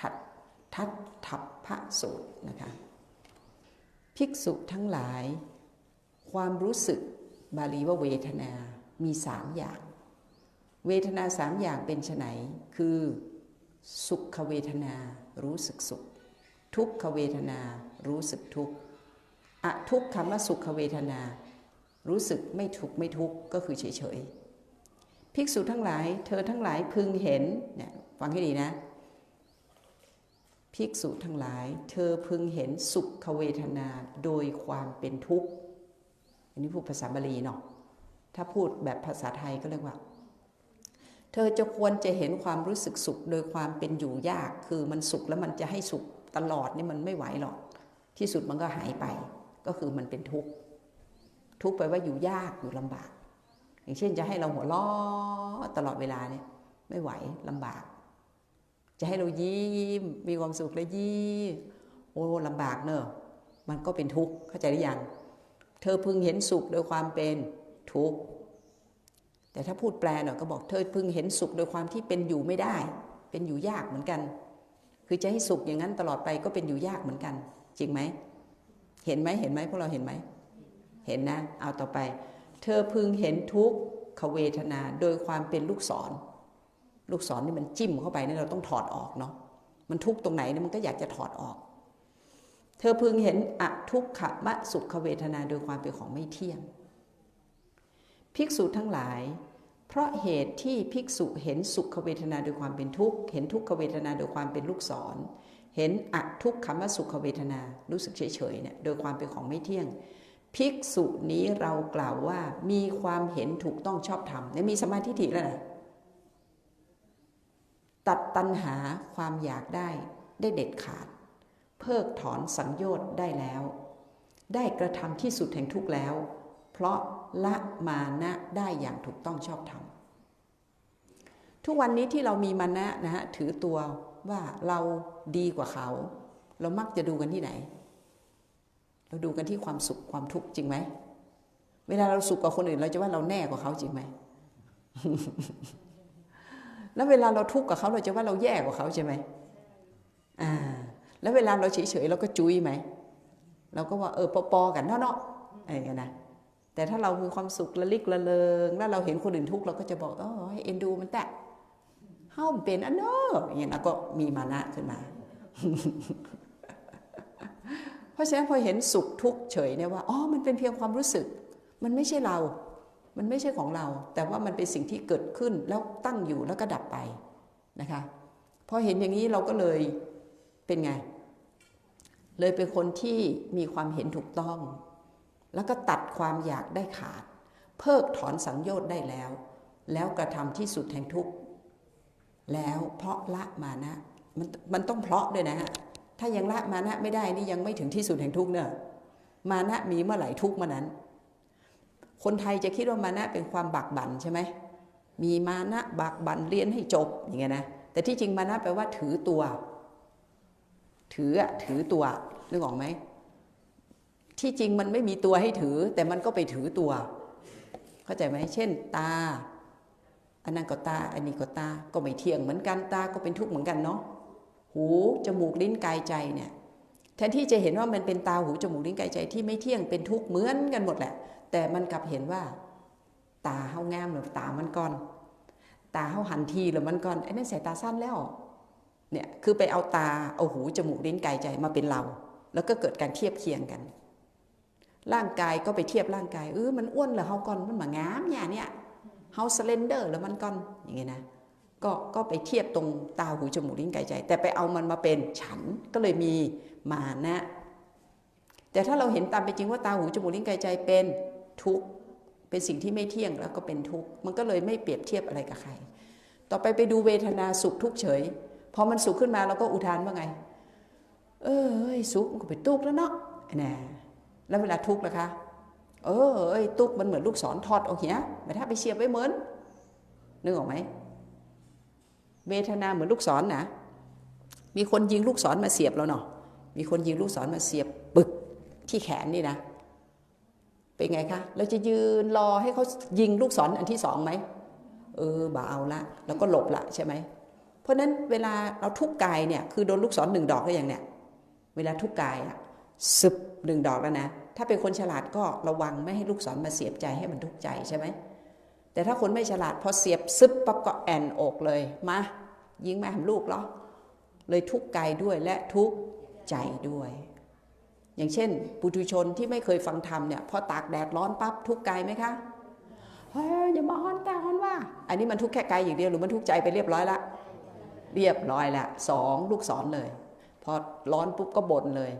ทัดทัดทับพระสูตรนะคะภิกษุทั้งหลาย ความรู้สึกบาลีว่าเวทนา มีสามอย่าง เวทนาสามอย่างเป็นไนคือ สุขเวทนารู้สึกสุข ทุกขเวทนารู้สึกทุกข์อะทุกขมสุขเวทนา รู้สึกไม่ทุกข์ไม่ทุกข์ก็คือเฉยๆภิกษุทั้งหลาย เธอทั้งหลายพึงเห็นเนี่ยฟังให้ดีนะ ภิกษุทั้งหลาย เธอพึงเห็นสุขเวทนาโดยความเป็นทุกข์อันนี้พูดภาษาบาลีเนาะถ้าพูดแบบภาษาไทยก็เรียกว่า เธอจะควรจะเห็นความรู้สึกสุขโดยความเป็นอยู่ยาก คือมันสุขแล้วมันจะให้สุขตลอดนี่มันไม่ไหวหรอก ที่สุดมันก็หายไป ก็คือมันเป็นทุกข์ทุกข์ไปว่าอยู่ยากอยู่ลำบาก อย่างเช่นจะให้เราหัวล้อตลอดเวลาเนี่ยไม่ไหวลำบาก จะให้เรายิ้มมีความสุขแล้วยิ้มโอ้ลำบากเนอะมันก็เป็นทุกข์เข้าใจหรือยังเธอพึงเห็นสุขโดยความเป็นทุกข์แต่ถ้าพูดแปลหน่อยก็บอกเธอพึงเห็นสุขโดยความที่เป็นอยู่ไม่ได้ เป็นอยู่ยากเหมือนกัน คือจะให้สุขอย่างนั้นตลอดไปก็เป็นอยู่ยากเหมือนกัน จริงไหมเห็นไหมเห็นไหมพวกเราเห็นไหมเห็นนะ เอาต่อไป เธอพึงเห็นทุกขเวทนาโดยความเป็นลูกศร ลูกศรนี่มันจิ้มเข้าไปเนี่ยเราต้องถอดออกเนาะมันทุกตรงไหนเนี่ยมันก็อยากจะถอดออก เธอพึงเห็นอทุกขมะสุขเวทนาโดยความเป็นของไม่เที่ยง ภิกษุทั้งหลาย เพราะเหตุที่ภิกษุเห็นสุขเวทนาโดยความเป็นทุกข์เห็นทุกขเวทนาโดยความเป็นลูกศร เห็นอทุกขมะสุขเวทนารู้สึกเฉยๆเนี่ยโดยความเป็นของไม่เที่ยงภิกษุนี้เรากล่าวว่ามีความเห็นถูกต้องชอบธรรมเนี่ยมีสมาธิถิแล้วนะ ตัดตัณหาความอยากได้ได้เด็ดขาด เพิกถอนสังโยชน์ได้แล้ว ได้กระทำที่สุดแห่งทุกข์แล้ว เพราะละมานะได้อย่างถูกต้องชอบธรรมทุกวันนี้ที่เรามีมานะนะฮะถือตัวว่าเราดีกว่าเขา เรามักจะดูกันที่ไหน เราดูกันที่ความสุขความทุกข์จริงไหมเวลาเราสุขกว่าคนอื่น เราจะว่าเราแน่กว่าเขาจริงไหม แล้วเวลาเราทุกข์กับเขาเราจะว่าเราแย่กว่าเขาใช่ไหมอ่า แล้วเวลาเราเฉยๆเราก็จุยไหม เราก็ว่าเออปอๆกันเนาะเนาะอะไรกันนะแต่ถ้าเรามีความสุขระลิกระเริงแล้วเราเห็นคนอื่นทุกข์เราก็จะบอกเออให้เอ็นดูมันแต่เฮ้าเป็นอันเนออย่างนี้นะก็มีมานะขึ้นมา เพราะฉะนั้นพอเห็นสุขทุกข์เฉยเนี่ยว่าอ๋อมันเป็นเพียงความรู้สึก มันไม่ใช่เรา มันไม่ใช่ของเรา แต่ว่ามันเป็นสิ่งที่เกิดขึ้นแล้วตั้งอยู่แล้วก็ดับไปนะคะพอเห็นอย่างนี้เราก็เลยเป็นไง เลยเป็นคนที่มีความเห็นถูกต้อง แล้วก็ตัดความอยากได้ขาด เพิกถอนสังโยชน์ได้แล้ว แล้วกระทำที่สุดแห่งทุกข์แล้วเพราะละมานะมันมันต้องเพราะด้วยนะฮะถ้ายังละมานะไม่ได้นี่ยังไม่ถึงที่สุดแห่งทุกข์เนอะมานะมีเมื่อไหร่ทุกข์เมื่อนั้น คนไทยจะคิดว่ามานะเป็นความบักบั่นใช่ไหมมีมานะบักบั่นเรียนให้จบอย่างเงี้ยนะแต่ที่จริงมานะแปลว่าถือตัว ถืออะถือตัวนึกออกไหมที่จริงมันไม่มีตัวให้ถือ แต่มันก็ไปถือตัว เข้าใจไหมเช่น ตาอันนั้นก็ตา อันนี้ก็ตา ก็ไม่เที่ยงเหมือนกันตาก็เป็นทุกข์เหมือนกันเนาะหูจมูกลิ้นกายใจเนี่ยแทนที่จะเห็นว่ามันเป็นตาหูจมูกลิ้นกายใจที่ไม่เที่ยงเป็นทุกข์เหมือนกันหมดแหละ แต่มันกลับเห็นว่า ตาเฮางามหรือตามันก่อน ตาเฮาหันทีหรือมันก่อนไอ้นั่นสายตาสั้นแล้วเนี่ยคือไปเอาตาเอาหูจมูกลิ้นกายใจมาเป็นเรา แล้วก็เกิดการเทียบเคียงกัน ร่างกายก็ไปเทียบร่างกายเออมันอ้วนเหรอเฮาก่อนมันมางามเนี่ยเนี่ยเฮาสเลนเดอร์แล้วมันก่อนอย่างเงี้ยนะก็ก็ไปเทียบตรงตาหูจมูกลิ้นกายใจ แต่ไปเอามันมาเป็นฉันก็เลยมีมานะ แต่ถ้าเราเห็นตามเป็นจริงว่าตาหูจมูกลิ้นกายใจเป็น ทุกข์เป็นสิ่งที่ไม่เที่ยงแล้วก็เป็นทุกข์มันก็เลยไม่เปรียบเทียบอะไรกับใคร ต่อไปไปดูเวทนาสุขทุกข์เฉยพอมันสุขขึ้นมาเราก็อุทานว่าไง เออสุขมันก็เป็นทุกข์แล้วเนาะน่แล้วเวลาทุกข์ล่ะคะ เออเอ้ยตุกมันเหมือนลูกศรทอดออกเหี้ยแต่ถ้าไปเสียบไว้เหมือนนึกออกไหมเวทนาเหมือนลูกศรนนะมีคนยิงลูกศรมาเสียบเราเนาะมีคนยิงลูกศรมาเสียบปึกที่แขนนี่นะ เป็นไงคะเราจะยืนรอให้เขายิงลูกศรออันที่สองไหมเออบ่าเอาละแล้วก็หลบละใช่ไหมเพราะฉะนั้นเวลาเราทุกข์กายเนี่ยคือโดนลูกศรหนึ่งดอกก็อย่างเนี่ยเวลาทุกข์กายอะซึบหนึ่งดอกแล้วนะถ้าเป็นคนฉลาดก็ระวังไม่ให้ลูกศรมาเสียบใจให้มันทุกข์ใจใช่ไหมแต่ถ้าคนไม่ฉลาดพอเสียบซึบปั๊บก็แอนอกเลยมายิงแม่หำลูกเหรอเลยทุกข์กายด้วยและทุกข์ใจด้วย อย่างเช่น ปุถุชนที่ไม่เคยฟังธรรมเนี่ยพอตากแดดร้อนปั๊บทุกข์กายไหมคะเฮ้ยอย่ามาฮ้อนตาฮ้อนว่า อันนี้มันทุกข์แค่กายอย่างเดียวหรือมันทุกข์ใจไปเรียบร้อยละเรียบร้อยละสองลูกศรเลย พอร้อนปุ๊บก็บ่นเลย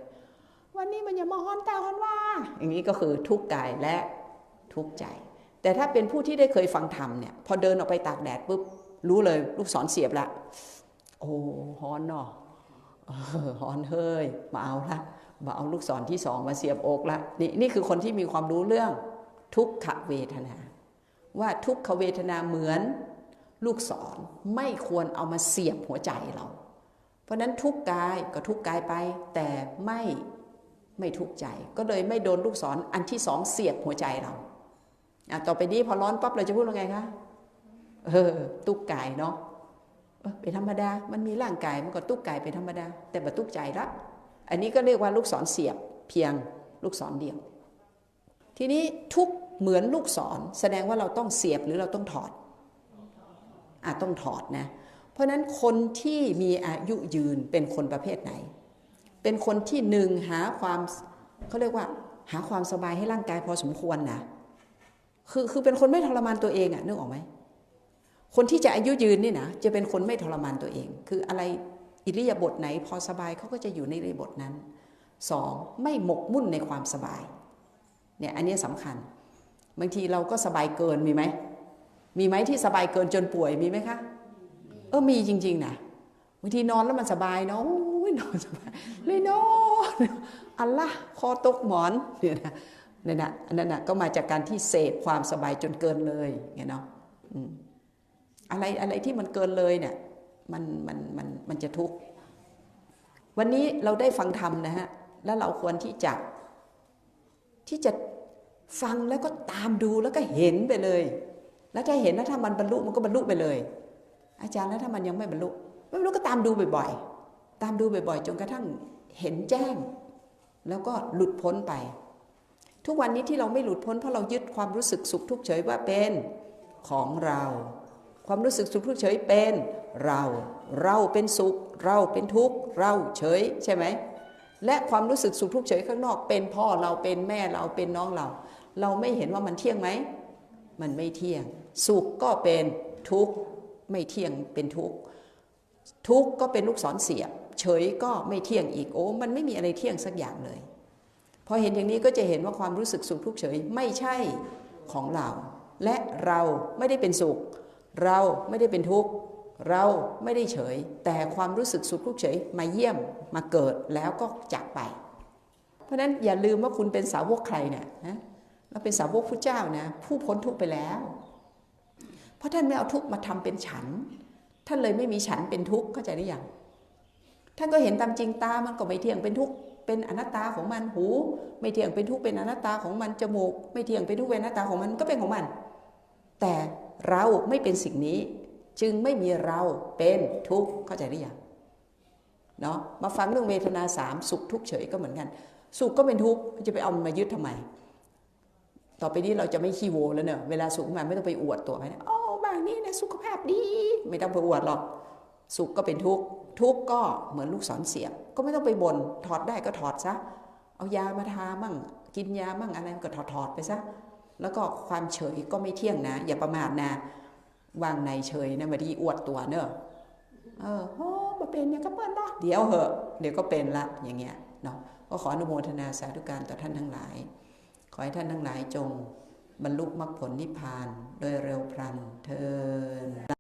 วันนี้มันอย่ามาฮ้อนตาฮ้อนว่า อย่างนี้ก็คือทุกข์กายและทุกข์ใจ แต่ถ้าเป็นผู้ที่ได้เคยฟังธรรมเนี่ยพอเดินออกไปตากแดดปุ๊บรู้เลยลูกศรเสียบละโอ้ฮ้อนเนาะเออฮอนเฮ้ยมาเอาละ มาเอาลูกศรที่สองมาเสียบอกละนี่นี่คือคนที่มีความรู้เรื่องทุกขเวทนา ว่าทุกขเวทนาเหมือนลูกศรไม่ควรเอามาเสียบหัวใจเรา เพราะนั้นทุกกายก็ทุกกายไป แต่ไม่ไม่ทุกใจ ก็เลยไม่โดนลูกศรอันที่สองเสียบหัวใจเราอะต่อไปนี้พอร้อนปั๊บเราจะพูดว่าไงคะเออตุกกายเนาะเออเป็นธรรมดา มันมีร่างกายมันก็ตุกกายเป็นธรรมดา แต่บัตุกใจละ อันนี้ก็เรียกว่าลูกศรเสียบเพียงลูกศรเดียว ทีนี้ทุกเหมือนลูกศรแสดงว่าเราต้องเสียบหรือเราต้องถอดอะต้องถอดนะ เพราะฉะนั้นคนที่มีอายุยืนเป็นคนประเภทไหน เป็นคนที่หนึ่งหาความเขาเรียกว่า หาความสบายให้ร่างกายพอสมควรนะคือคือเป็นคนไม่ทรมานตัวเองอะนึกออกไหมคนที่จะอายุยืนนี่นะจะเป็นคนไม่ทรมานตัวเอง คืออะไร อิริยาบถไหนพอสบายเขาก็จะอยู่ในอิริยาบถนั้นสองไม่หมกมุ่นในความสบายเนี่ยอันนี้สำคัญ บางทีเราก็สบายเกินมีไหมมีไหมที่สบายเกินจนป่วยมีไหมคะ เออมีจริง ๆนะบางทีนอนแล้วมันสบายเนาะโอ้ยนอนสบายเลยนอนอัลละคอตกหมอนเนี่ยนะนั่นนะอันนั้นนะก็มาจากการที่เสพความสบายจนเกินเลยเงี้ยเนาะอะไรอะไรที่มันเกินเลยเนี่ย มันมันมันมันจะทุกข์ วันนี้เราได้ฟังธรรมนะฮะ แล้วเราควรที่จะ ที่จะฟังแล้วก็ตามดูแล้วก็เห็นไปเลย แล้วถ้าเห็นแล้วถ้ามันบรรลุมันก็บรรลุไปเลย อาจารย์แล้วถ้ามันยังไม่บรรลุไม่บรรลุก็ตามดูบ่อยๆ ตามดูบ่อยๆ จนกระทั่งเห็นแจ้ง แล้วก็หลุดพ้นไป ทุกวันนี้ที่เราไม่หลุดพ้นเพราะเรายึดความรู้สึกสุขทุกข์เฉยว่าเป็นของเรา ความรู้สึกสุขทุกข์เฉยเป็นเรา เราเป็นสุข เราเป็นทุกข์ เราเฉยใช่ไหม และความรู้สึกสุขทุกข์เฉยข้างนอก เป็นพ่อเราเป็นแม่เราเป็นน้องเรา เราไม่เห็นว่ามันเที่ยงไหม มันไม่เที่ยง สุขก็เป็นทุกข์ไม่เที่ยงเป็นทุกข์ ทุกข์ก็เป็นลูกศรเสียบ เฉยก็ไม่เที่ยงอีกโอ้มันไม่มีอะไรเที่ยงสักอย่างเลยพอเห็นอย่างนี้ก็จะเห็นว่าความรู้สึกสุขทุกข์เฉยไม่ใช่ของเรา และเราไม่ได้เป็นสุข เราไม่ได้เป็นทุกข์เราไม่ได้เฉย แต่ความรู้สึกสุขทุกข์เฉยมาเยี่ยมมาเกิดแล้วก็จากไป เพราะฉะนั้นอย่าลืมว่าคุณเป็นสาวกใครเนี่ยนะเราเป็นสาวกพระเจ้านะผู้พ้นทุกข์ไปแล้ว เพราะท่านไม่เอาทุกข์มาทำเป็นฉัน ท่านเลยไม่มีฉันเป็นทุกข์เข้าใจหรือยังท่านก็เห็นตามจริงตามันก็ไม่เที่ยงเป็นทุกข์เป็นอนัตตาของมันหู ไม่เที่ยงเป็นทุกข์เป็นอนัตตาของมันจมูก ไม่เที่ยงเป็นทุกข์เป็นอนัตตาของมันก็เป็นของมัน แต่ เราไม่เป็นสิ่งนี้ จึงไม่มีเราเป็นทุกข์เข้าใจหรือยังเนาะมาฟังเรื่องเวทนาสามสุขทุกข์เฉยก็เหมือนกัน สุขก็เป็นทุกข์จะไปเอามายึดทำไม ต่อไปนี้เราจะไม่ขี้โวแล้วเนอะเวลาสุขมาไม่ต้องไปอวดตัวไปนะโอ้บางนี้นะสุขภาพดี ไม่ต้องไปอวดหรอก สุขก็เป็นทุกข์ทุกข์ก็เหมือนลูกศรเสียบก็ไม่ต้องไปบน่นถอดได้ก็ถอดซะเอายามาทามั่งกินยามั่งอะไรก็ถอดถอดไปซะ แล้วก็ความเฉยก็ไม่เที่ยงนะ อย่าประมาทนะวางในเฉยนะมาดีอวดตัวเนอะเออโอ้มาเป็นเนี่ยก็เป็นลเนาะเดี๋ยวเหอะเดี๋ยวก็เป็นละอย่างเงี้ยเนาะก็ขออนุโมทนาสาธุการต่อท่านทั้งหลาย ขอให้ท่านทั้งหลายจง บรรลุมรรคผลนิพพานโดยเร็วพลันเทิน